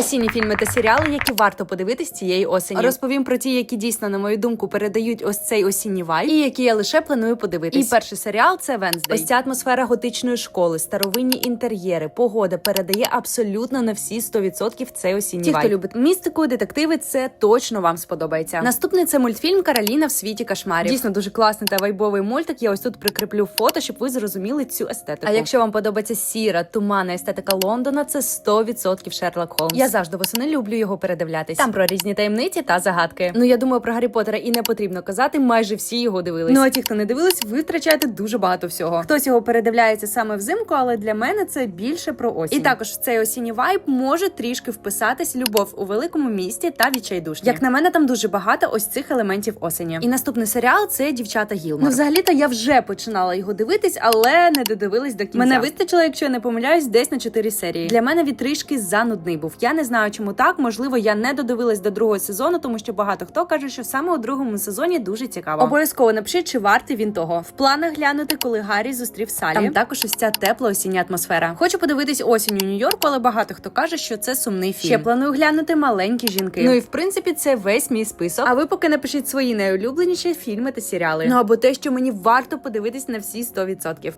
Осінні фільми та серіали, які варто подивитись цієї осені. Розповім про ті, які дійсно, на мою думку, передають ось цей осінній вайб, і які я лише планую подивитись. І перший серіал це Венздей. Ось ця атмосфера готичної школи, старовинні інтер'єри, погода передає абсолютно на всі 100% цей осінній Ті, вайб. хто любить містику, детективи, це точно вам сподобається. Наступний це мультфільм Кароліна в світі кошмарів. Дійсно дуже класний та вайбовий мультик. Я ось тут прикріплю фото, щоб ви зрозуміли цю естетику. А якщо вам подобається сіра, туманна естетика Лондона, це 100% Шерлок Холмс. Я завжди восени люблю його передивлятись. Там про різні таємниці та загадки. Ну я думаю, про Гаррі Поттера і не потрібно казати. Майже всі його дивились. Ну а ті, хто не дивились, ви втрачаєте дуже багато всього. Хтось його передивляється саме взимку, але для мене це більше про осінь. І також в цей осінній вайб може трішки вписатись любов у великому місті та відчайдушні. Як на мене, там дуже багато ось цих елементів осені. І наступний серіал це дівчата Гілмор. Ну, взагалі-то я вже починала його дивитись, але не додивились до кінця. Мене вистачило, якщо я не помиляюсь, десь на 4 серії. Для мене він трішки занудний був. Я не знаю, чому так. Можливо, я не додивилась до другого сезону, тому що багато хто каже, що саме у другому сезоні дуже цікаво. Обов'язково напишіть, чи вартий він того. В планах глянути, коли Гаррі зустрів Салі. Там також ось ця тепла осіння атмосфера. Хочу подивитись осінь у Нью-Йорку, але багато хто каже, що це сумний фільм. Ще планую глянути маленькі жінки. Ну і в принципі, це весь мій список. А ви поки напишіть свої найулюбленіші фільми та серіали. Ну або те, що мені варто подивитись на всі 100%.